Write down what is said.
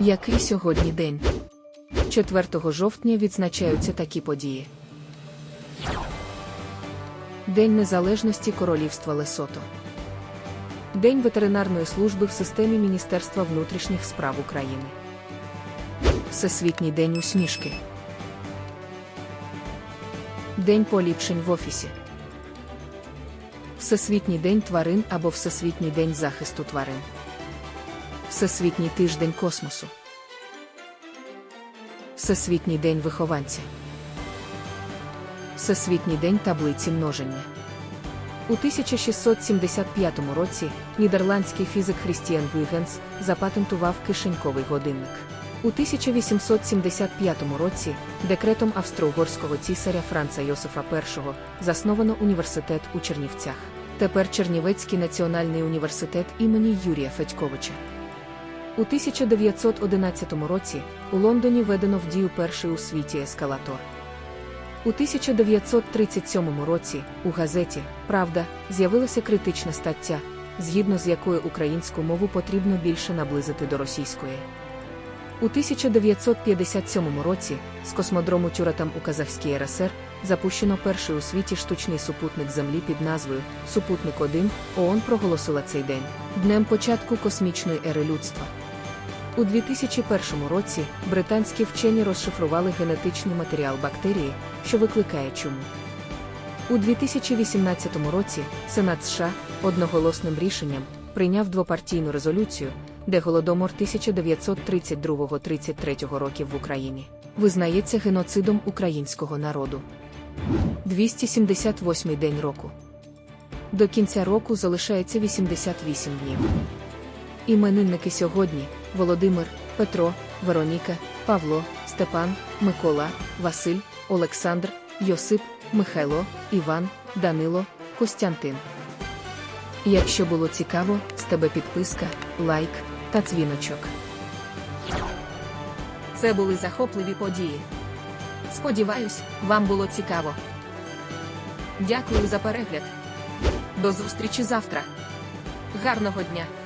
Який сьогодні день? 4 жовтня відзначаються такі події. День Незалежності Королівства Лесото. День ветеринарної служби в системі Міністерства внутрішніх справ України. Всесвітній день усмішки. День поліпшень в офісі. Всесвітній день тварин або Всесвітній день захисту тварин. Всесвітній тиждень космосу. Всесвітній день вихованця. Всесвітній день таблиці множення. У 1675 році нідерландський фізик Хрістіан Гюйгенс запатентував кишеньковий годинник. У 1875 році декретом австро-угорського цісаря Франца Йосифа І засновано університет у Чернівцях. Тепер Чернівецький національний університет імені Юрія Федьковича. У 1911 році у Лондоні введено в дію перший у світі ескалатор. У 1937 році у газеті Правда з'явилася критична стаття, згідно з якою українську мову потрібно більше наблизити до російської. У 1957 році з космодрому Тюратам у Казахській РСР запущено перший у світі штучний супутник Землі під назвою Супутник 1 ООН проголосила цей день днем початку космічної ери людства. У 2001 році британські вчені розшифрували генетичний матеріал бактерії, що викликає чуму. У 2018 році Сенат США одноголосним рішенням прийняв двопартійну резолюцію, де голодомор 1932-33 років в Україні визнається геноцидом українського народу. 278 день року. До кінця року залишається 88 днів. Іменинники сьогодні Володимир, Петро, Вероніка, Павло, Степан, Микола, Василь, Олександр, Йосип, Михайло, Іван, Данило, Костянтин. Якщо було цікаво, з тебе підписка, лайк та дзвіночок. Це були захопливі події. Сподіваюсь, вам було цікаво. Дякую за перегляд. До зустрічі завтра. Гарного дня!